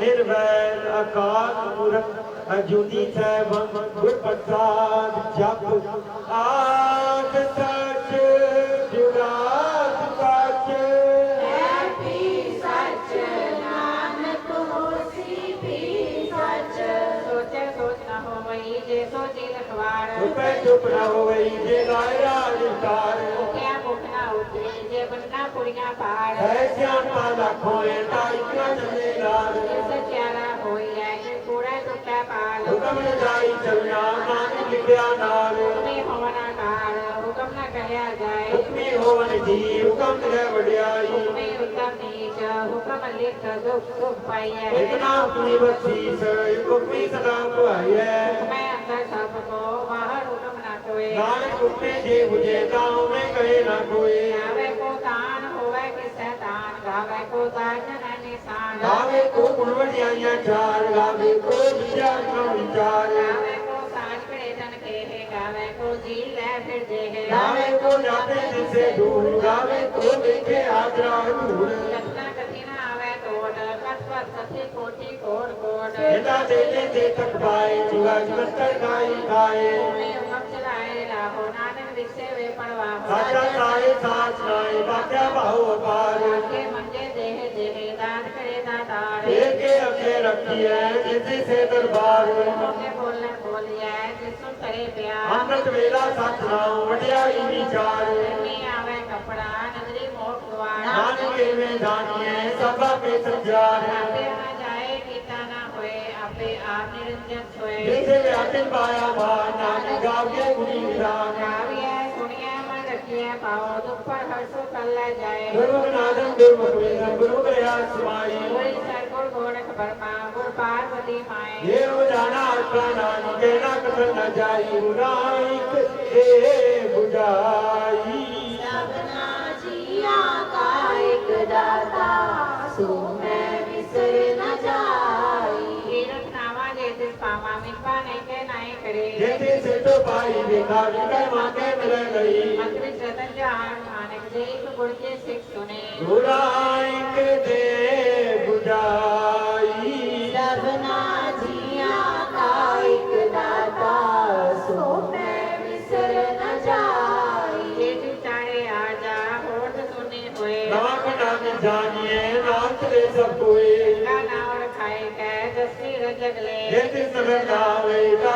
ਨਿਰਵੈਰ ਅਕਾਲ ਮੂਰਤ ਅਜੂਨੀ ਸੈਭੰ ਗੁਰ ਪ੍ਰਸਾਦ ਜਪ ਆਦ ਸਚ ਜੁਗਾਦ ਸਚ ਵੀ ਸੱਚ ਨਾਨਕ ਹੋਸੀ ਵੀ ਸੱਚ ਸੋਚੇ ਸੋਚ ਨਾ ਹੋਵਈ ਜੇ ਸੋਚੀ ਲਖਵਾਰ ਰੁਪੈ ਚੁਪ ਨਾ ਹੋਵਈ ਜੇ ਲਾਇ ਰਾਜ ਵਿਚਾਰ ਭੁਖਿਆ ਭੁਖ ਨਾ ਉਤਰੀ ਜੇ ਬੰਨਾ ਕੁੜੀਆਂ ਪਾੜ ਹੈ ਸਿਆਣਪਾ ਲੱਖੋਂ ਏਟਾ ਇਕਣਾ ਚੱਲੇ જાય ચરણા નામ લીધ્યા નારો હુકમી હોવાના કારા હુકમ ના કહ્યા જાય હુકમી હોવાને જી હુકમ કરે વડ્યાઈ હુકમી હુકમ નીચ હુકમ લેખ દુખ સુખ પાઈએ એકના હુકમી બસી સ હુકમી સદા પાઈએ હુકમે અંતર સબ કો બહાર હુકમ ના કોએ નાનક હુકમે જે હુજે તાઉ મે કહે ના કોએ આવે गावे को ताजना निशान गावे को गुणवड़िया चार गावे को दिया का विचार गावे को साज पड़े जन के है गावे को जी ले फिर जे है गावे को जाते जिसे दूर गावे को देखे आगरा दूर लगना कठिन आवे तोड़ पथ पथ सत्य कोटि कोड़ कोड़ बेटा दे ले दे तक पाए जुगा जुगतर गाए गाए साचा साए साच नाए बाक्या बाहु अपार रखी है किसी से दरबार ਅੰਮ੍ਰਿਤ ਵੇਲਾ ਸਤਨਾਮ ਵਡਿਆਈ ਵਿਚਾਰ ਨਾਨਕ ਕਿਵੇਂ ਜਾਣੀਏ ਸਭਾ ਕੇ ਸੰਚਾਰ। ਜਿਥੇ ਆਤਮ ਪਾਇਆ ਵਾ ਨਾਨਕ ਗਾਵੇ ਗੁਣੀ ਵਿਦਾਨ पाओ दुख पर हर्षो कल्ला जाए गुरु नादम गुरु गुरु कृया समाई गुरु सरगुण गोरख बरमा गुरु पार्वती माए देव जाना प्राणान के ना कथन न जाई बुराई ए बुझाई पाई भिखा विकर माँ मिल गई। मंत्री रतन जहान मानक देख गुण के सिख सुने गुराइक दे बुझाई। सबना जिया का एक दाता सो मैं विसर न जाई। ये जी चाहे आजा होठ सुने हुए। नाम नाम जानिए नाथ ले सब कोई। गाना और खाए कह जसी रजग ले। ये जिस सब गावे का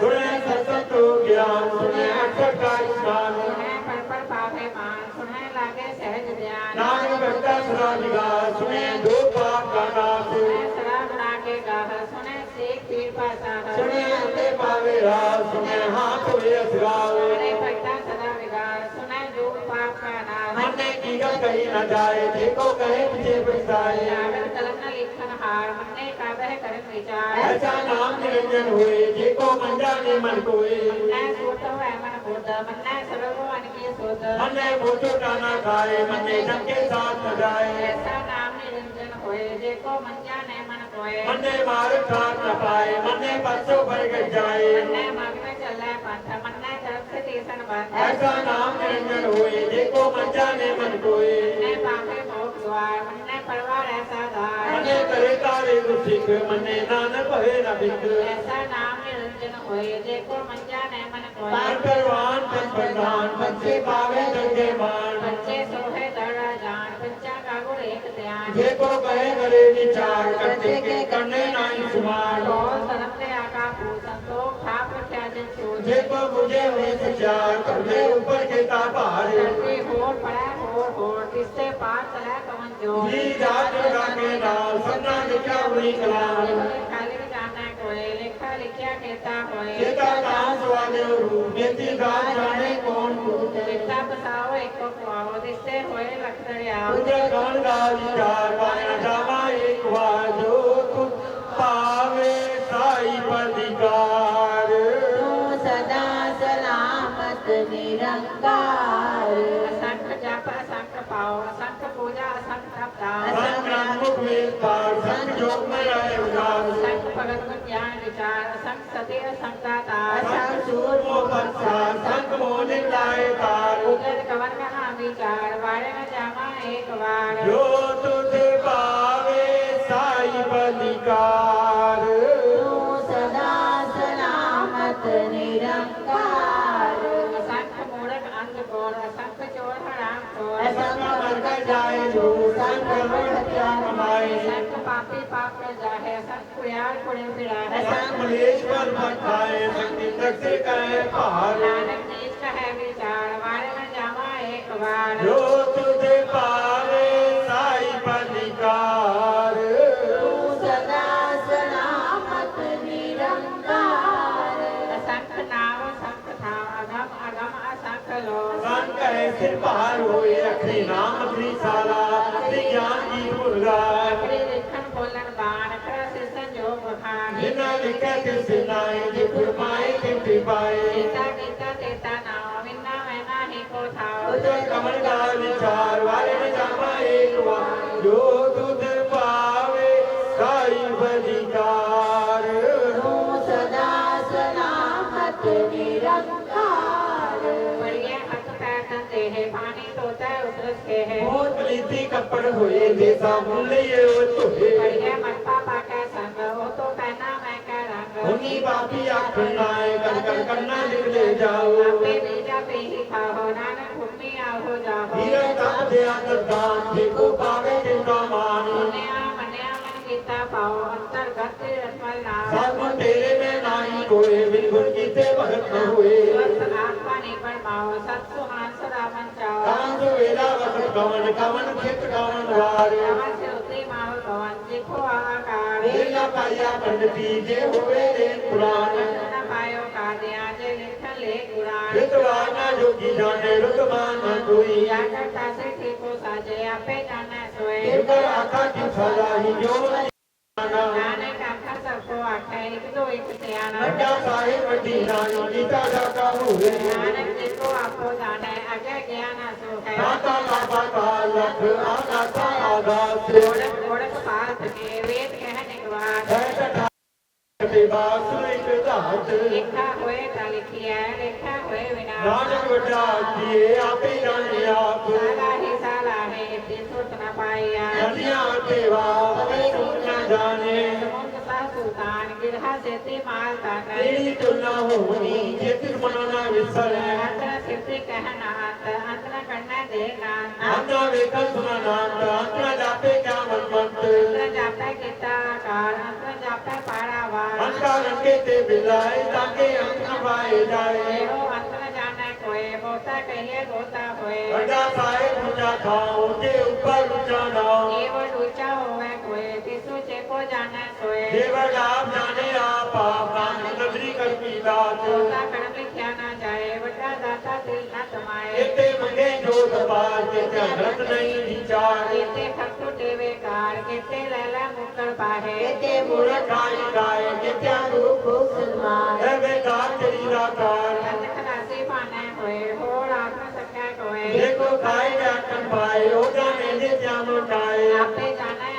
सुने सतत ज्ञान सुने अटक का स्नान सुने पर पर पापे मान सुने लागे सहज ध्यान नाम करता सदा निगाह सुने धूप पाप का नाश सुने शराब ना के गाह सुने सीख पीर पासा सुने अंते पावे राह सुने हाथ हुए असगाव सुने करता सदा विगाह सुने धूप पाप का नाश हमने की कहीं न जाए देखो कहे मुझे बिसाए आगर कलम न संहार हमने काबह करन विचार ऐसा नाम निरंजन हुए जेको मंजा ने मन कोए। मन्नै सोतो है मन बोध मन्नै सर्व मन की सोत मन्नै बोचो काना खाए मन्नै सबके साथ सजाए ऐसा नाम निरंजन हुए जेको मंजा ने मन कोए मन्नै मार खात न पाए मन्नै पसो भर गई जाए मन्नै मग्न चले पंथ मन्नै तरफ़ से देसन बंध ऐसा नाम निरंजन हुए जेको मंजा ने मन कोए मन्नै पापे ભગવાન મને પરવા રહેતા ગાય મને કરે તારે દુખિક મને નાન ભય ના ભીખ એસા નામ નિરંજન હોય જે કો મંજા ને મન કોઈ પાર કરવાન તન પ્રધાન પંચે પાવે ગંગે માન પંચે સોહે દડા જાન પંચા કાગુર એક ધ્યાન જે કો કહે કરે વિચાર કરતે કે કરને નાઈ સુમાર તો સરતે આકા ભૂતં તો ખાપ ત્યાજન છો જે કો મુજે હોય વિચાર કરને ઉપર કે તા પહાડ કરતે હોર પડા ਪਾਰ ਚਲੈ ਕਵਨ ਜੋ ਜੀ ਜਾਤ ਕੇ ਨਾਲ ਸਭਨਾ ਲਿਖਿਆ ਹੋਈ ਕਲਾਮ ਖਾਲੀ ਜਾਣਾ ਕੋਏ ਲੇਖਾ ਲਿਖਿਆ ਕੀਤਾ ਹੋਏ। ਜੇਤਾ ਕਾਮ ਸਵਾਦੇ ਰੂਪ ਜੇਤੀ ਗਾਤ ਜਾਣੇ ਕੌਣ ਕੂਟ ਲਿਖਾ ਬਸਾਓ ਇੱਕੋ ਖਵਾਓ ਦਿਸਤੇ ਹੋਏ ਲਖ ਦਰਿਆਓ ਉਜੇ ਗਾਨ ਗਾ ਵਿਚਾਰ संसते संगाता संसूर कवन में हामी एक बार गुण विराट कमलेश पर बठाए शक्ति तक से कहे पार है विचार वारे मन जामा एक बार जो तुझे पारे साई बलिकार तू सदा सलामत निरंकार। असंख नाम संख धाम अगम अगम असंख लो संख ऐसे पार होए अखरी नाम अखरी साला अखरी ज्ञान की पुरगा ਤੇ ਸਿਨਾਏ ਜਿ ਫਰਮਾਏ ਤੇ ਪਿਪਾਏ ਕੀਤਾ ਕੀਤਾ ਤੇਤਾ ਨਾਮ ਵਿਨਾ ਮੈਂ ਨਾਹੀ ਕੋ ਥਾਉ। ਤੁਝ ਕਮਲ ਦਾ ਵਿਚਾਰ ਵਾਲੇ ਨ ਜਾਵਾ ਏਕ ਵਾਰ ਜੋ ਤੁਧ ਭਾਵੇ ਸਾਈ ਬਲਿਕਾਰ ਤੂੰ ਸਦਾ ਸਲਾਮਤ ਨਿਰੰਕਾਰ। ਬੜੀਏ ਹੱਥ ਪੈਰ ਤੰਦੇ ਹੈ ਪਾਣੀ ਤੋਤਾ ਉਤਰਸ ਕੇ ਹੈ। ਮੋਤ ਲੀਤੀ ਕੱਪੜ ਹੋਏ ਦੇ ਸਾਹਮਣੇ ਉਹ ਧੋਏ। ਬੜੀਏ ਮੱਥਾ ਹੁਨੀ ਬਾਪੀ ਆਖਣ ਆਏ ਕਰ ਕਰ ਕਰਨਾ ਨਿਕਲੇ ਜਾਓ। ਆਪੇ ਬੀਜਾ ਪੇ ਹੀ ਖਾਹੋ ਨਾਨਕ ਭੂਮੀ ਆਹੋ ਜਾਹੋ। ਹੀਰੇ ਕੰਮ ਦੇ ਅੰਦਾਨ ਦੇਖੋ ਪਾਵੇ ਜਿੰਦਾ ਮਾਨ ਮੰਨਿਆ ਮੰਨਿਆ ਮਨ ਕੀਤਾ ਪਾਓ ਅੰਤਰਗਤ ਰਸਮਲ ਨਾਮ ਸਭ ਤੇਰੇ ਮੈਂ ਨਾਹੀ ਕੋਏ ਬਿਲਕੁਲ ਕੀਤੇ ਭਗਤ ਨ ਹੋਏ। ਸਵਸਤ ਆਤਮਾ ਨੇ ਪਰਮਾਓ ਸਤ ਸੁਹਾਨ ਸਦਾ ਮਨ ਚਾਓ। ਤਾਂ ਜੋ ਵੇਲਾ ਵਕਤ ਕਵਨ ਕਵਨ ਖਿਤ ਕਵਨ ਵਾਰ। वंचिको आकार न पाया पंडिती जे होवे रे पुराण न पायो कान्या जे लिखले गुराण विद्वान योगी जाने रुतमान कोई आकर तासे ठीक को साजे आपे जाने सोए एक आका की फलाही जो ਇੱਕ ਸਿਆਣਾ ਵੱਡਾ ਸਾਹਿਬ ਵੱਡੀ ਰਾਣੀ ਨੀਤਾ ਦਾਤਾ ਹੋਵੇ ਨਾਨਕ ਦੇਖੋ ਆਪੋ ਦਾਣਾ ਅਗੇ ਗਿਆਨ ਸੋ ਹੈ ਦਾਤਾ ਲਾਭਾ ਕਾ ਲਖ ਆਗਾਤਾ ਆਗਾਤ ਓੜਕ ਓੜਕ ਪਾਤ ਕੇ ਵੇਦ ਕਹਿ ਨਿਗਵਾਤ ਹੈ। ਕਥਾ ਤੇ ਬਾਸੁਰ ਇੱਕ ਧਾਤ ਲਿਖਾ ਹੋਏ ਤਾਂ ਲਿਖਿਆ ਲਿਖਾ ਹੋਏ ਵਿਨਾਸ਼ ਨਾਨਕ ਵੱਡਾ ਕੀਏ ਆਪੇ ਰਾਣੀ ਆਪ। ਸਾਲਾ ਹੀ ਸਾਲਾ ਹੈ ਤੇ ਸੁਤ ਨਾ ਪਾਇਆ ਨਦੀਆਂ ਤੇ ਵਾਹ हसते माल ताता पीड़ित न होनी जेतिर मनना विसर अंतर सिद्धि कहना अंतर करना देना अंतर वेतन सुनना अंतर जापे क्या मन मंत अंतर जापे किता कार अंतर जापे पारावा अंतर रंगे ते बिलाए ताके अंतर वाए जाए अंतर जाना कोई बोता कहिए बोता होए बड़ा साए बुझा था उनके ऊपर बुझा ना ਜਾਣੈ ਸੋਏ। ਦੇਵਰ ਆਪ ਜਾਣੇ ਆਪ ਆਪ ਨਾਮ ਨਦਰੀ ਕਰ ਕੀ ਦਾਤ। ਬੋਤਾ ਕਰਮ ਲਿਖਿਆ ਨਾ ਜਾਏ ਵੱਡਾ ਦਾਤਾ ਦਿਲ ਨਾ ਤਮਾਏ ਇੱਥੇ ਮੰਗੇ ਜੋ ਦਬਾਰ ਤੇ ਧਰਤ ਨਹੀਂ ਵਿਚਾਰ। ਕੀਤੇ ਖੱਟੂ ਟੇਵੇ ਕਾਰ ਕੀਤੇ ਲੈ ਲੈ ਮੁਕਰ ਪਾਹੇ। ਮੂਰਖ ਮੂਰਖ ਖਾਈ ਗਾਏ ਕਿਤਿਆ ਰੂਪ ਸਲਮਾਨ ਹੈ ਵੇਕਾਰ ਤੇਰੀ ਦਾ ਕਾਰ। ਖਲਾਸੀ ਪਾਣੇ ਹੋਏ ਹੋਰ ਆਤਮ ਸਕਿਆ ਕੋਏ। ਦੇਖੋ ਖਾਈ ਜਾਟਨ ਪਾਏ ਉਹ ਜਾਣੇ ਜੇ ਜਾਮ ਕਾਏ ਆਪੇ ਜਾਣੈ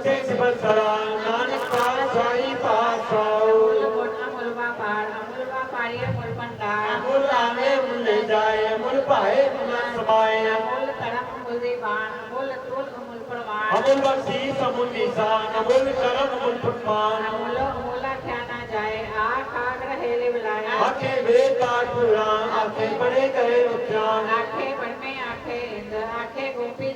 सचे सिमर सरा नानक पास साई पास साओ मुल मुलवा पार मुलवा पारिया मुल पंडा मुल आवे मुल ले जाए मुल पाए मुल समाए। मुल करम मुल दीवान मुल तुल मुल परवान अमुल बख्शीस अमुल निशान, अमुल करम मुल फुटमान अमुल मुला क्या ना जाए आख आग रहेले मिलाए आखे वेद पाठ पुराण आखे बड़े करे उद्यान आखे मन में आखे इंद्र, आखे गोपी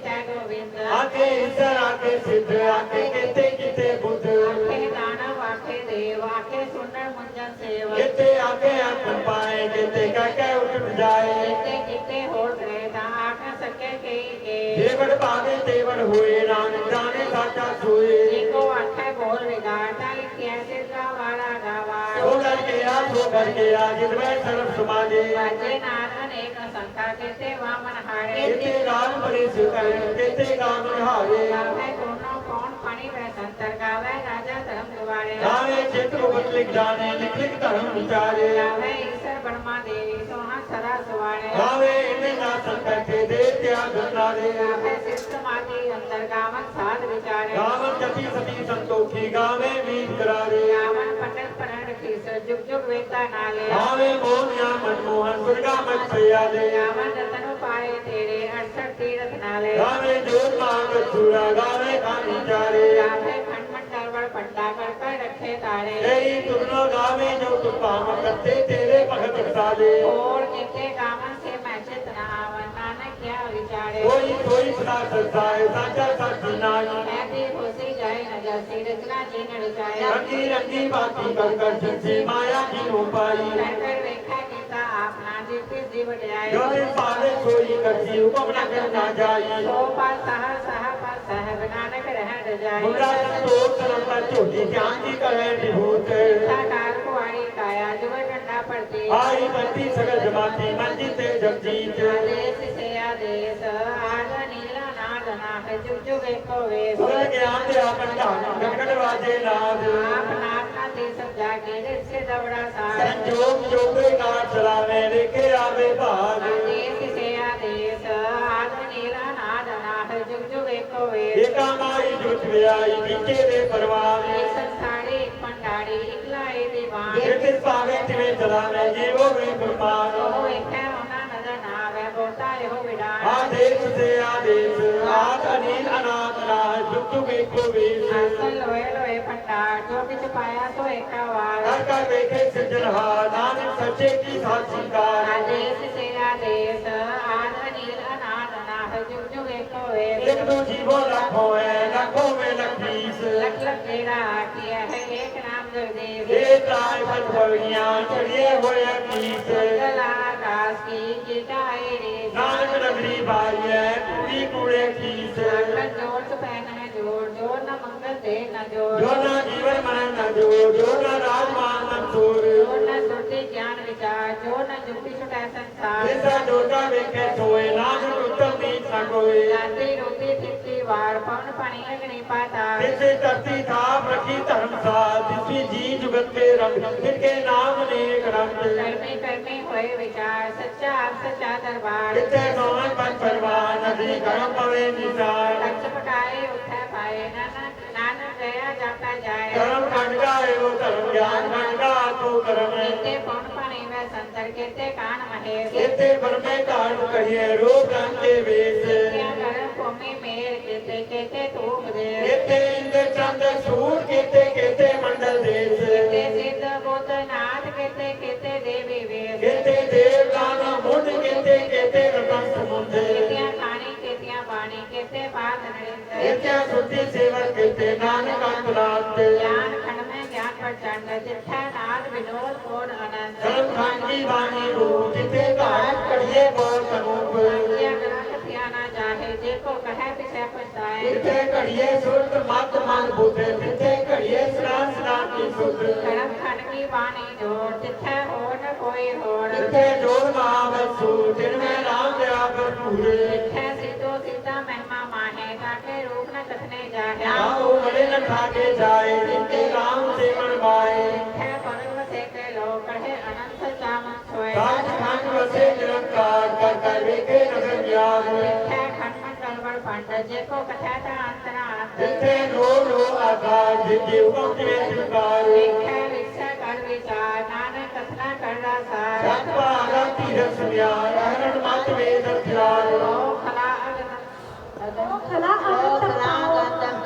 ਆਕੇ ਇਸਰ ਆਕੇ ਸਿੱਧ ਆਕੇ ਕਿਤੇ ਕਿਤੇ ਬੁੱਧ ਆਕੇ ਦਾਣਾ ਵਾਕੇ ਦੇਵ ਆਕੇ ਸੁਣਨ ਮੁੰਜਨ ਸੇਵ। ਕਿਤੇ ਆਕੇ ਆਤਮ ਪਾਏ ਕਿਤੇ ਕਾਕੇ ਉਠ ਜਾਏ। ਕਿਤੇ ਕਿਤੇ ਹੋਰ ਗਏ ਤਾਂ ਆਖ ਸਕੇ ਕਈ ਕੇ। ਦੇਵਨ ਭਾਗੇ ਦੇਵਨ ਹੋਏ ਨਾਨਕ ਜਾਣੇ ਸਾਚਾ ਸੋਏ। ਜਿਕੋ ਆਖੇ ਬੋਲ ਵਿਗਾਟਾ ਲਿਖਿਆ ਸਿਰਕਾ ਵਾਲਾ ਗਾਵਾ। ਸੋ ਕਰ ਗਿਆ ਸੋ ਕਰ ਗਿਆ ਜਿਨ ਮੈਂ ਸਰਬ ਸਮਾਜੇ। ਵਾਜੇ ਨਾ केते वामन हारे। केते राम बड़े सुखाए केते काम हारे। गावे कोनो कौन पानी वे संतर गावे राजा धर्म दुवारे गावे क्षेत्र बन लिख जाने लिख लिख धर्म विचारे। गावे ईश्वर ब्रह्मा देवी सोना सदा सुवारे। गावे इन्हें ना संतर के दे त्याग नारे गावे सिद्ध माती अंतर गावन साध विचारे। गावन जति सती संतोखी गावे मीन करारे जुग जुग वेता नाले गावे मोहनिया मनमोहन दुर्गा मत भैया दे गावन रतन पाए तेरे अड़सठ तीरथ नाले गावे जोत मांग चूड़ा गावे खानी चारे गावे खंडमन दरबार पंडा कर कर रखे तारे तेरी तुरनो गावे जो तुम पाम करते तेरे भगत बता और जिते गावन से कोई कोई सदा सदाए साचा सच नाई ऐसी खुशी जाए न जैसी रचना जी न रचाए। रंगी रंगी बाती कर कर जिनसे माया की हो पाई। जो दिन पावे कोई कसी उपमना कर ना जाई। सो पास सह सह पास सह नानक रह जाए मुंडा संतोष सरंता चोटी ज्ञान की साकार कुआरी काया डंडा पड़ती आई बनती सगल जमाती मंजिते जगजीत आदेश से आदेश आग नीला नादना है जुग जुग एको वेश सुन ज्ञान दे आपन ढाल गड़गड़ वाजे नाद आप नाथना ते सब जागे से दबड़ा सार संजोग जोगे का चलावे लेके आवे भाग आदेश से आदेश आग नीला नादना है जुग जुग एको वेश एका माई जुट व्याई नीचे दे परवान एक संसारी एक पंडारी एक लाए दीवान ये किस पावे तिवे चलावे ये वो वे कुर्बान ओ एक है होना नज़र ना आवे बोलता रहो विडान आदेश से आदेश आद अनिल अनाथ राज जुग जुग एको वेश आसन लोए लोए पंडार जो किछ पाया तो एका वार कर कर देखे सज्जनहार नानक सच्चे की साक्षीकार आदेश से आदेश आद नील अनाद अनाह जुग जुग एको दो जीवो लाखों है लाखों में लखीस लख लख तेरा किया है एक नाम जगदीश ये ताय बन भविया चढ़िए हुए अकीस जल आकाश की गिटाए रे नानक नगरी बाई है पूरी कूड़े कीस मंगल जोड़ तो पहन है जोड़ जोड़ न मंगल दे न जोड़ जो ना जीवन मन न जो जो ना राजमान मंसूर जोड़ न सुरती ज्ञान विचार जोड़ न जुक्ति छुटा संसार। जिसका जोटा वेखे सोए नानक कोई। जाति रोटी तिथि वार पवन पानी अग्नि पाताल जिसे धरती थाप रखी धर्मसाल जिसकी जी जुगत के रंग जिनके नाम नेक रंग। कर्मे कर्मे होए विचार सच्चा आप सच्चा दरबार। जिसे नौन पन परवान नदी गरम पवे निसार। लक्ष्य पटाए उठा पाए नानक नानक गया जाता जाए। धर्म खंड का है वो धर्म ज्ञान खंड का तो कर्म। केते पौन पानी व संतर केते कान महेश केते पर में कांड कहिए रूप रंग के वेश क्या कर भूमि मेल केते केते तूप दे केते इंद्र चंद्र सूर केते केते मंडल देश केते सिद्ध बुद्ध नाथ केते केते देवी वेश केते देव गाना मुंड केते केते रतन समुद्र केतिया खानी केतिया बाणी केते पाद नरेंद्र केते सुद्धि सेवक केते नानक अंतरात ज्ञान खंड में ज्ञान प्रचंड जिठा नाद विनोद कोण अनंत धर्म खंड की वाणी रूप जिते घाट करिए बहुत अनूप किया ग्रंथ थिया ना जाहे जेको कहे पिछे पछताए जिते कड़िए सुरत मत मन बुद्ध जिते कड़िए स्नान स्नान की सुध धर्म खंड की वाणी जोड़ जिठे हो न जेको कथे ता अंतरा जिते रो रो आकार जिनके हुक्म में तिलकार लिखे विचार कर विचार नानक कथना कर रसार जप पारा तीरथ सुनियार मत वेद हथियार ओ खला ओ खला आगतम चाओ पांडा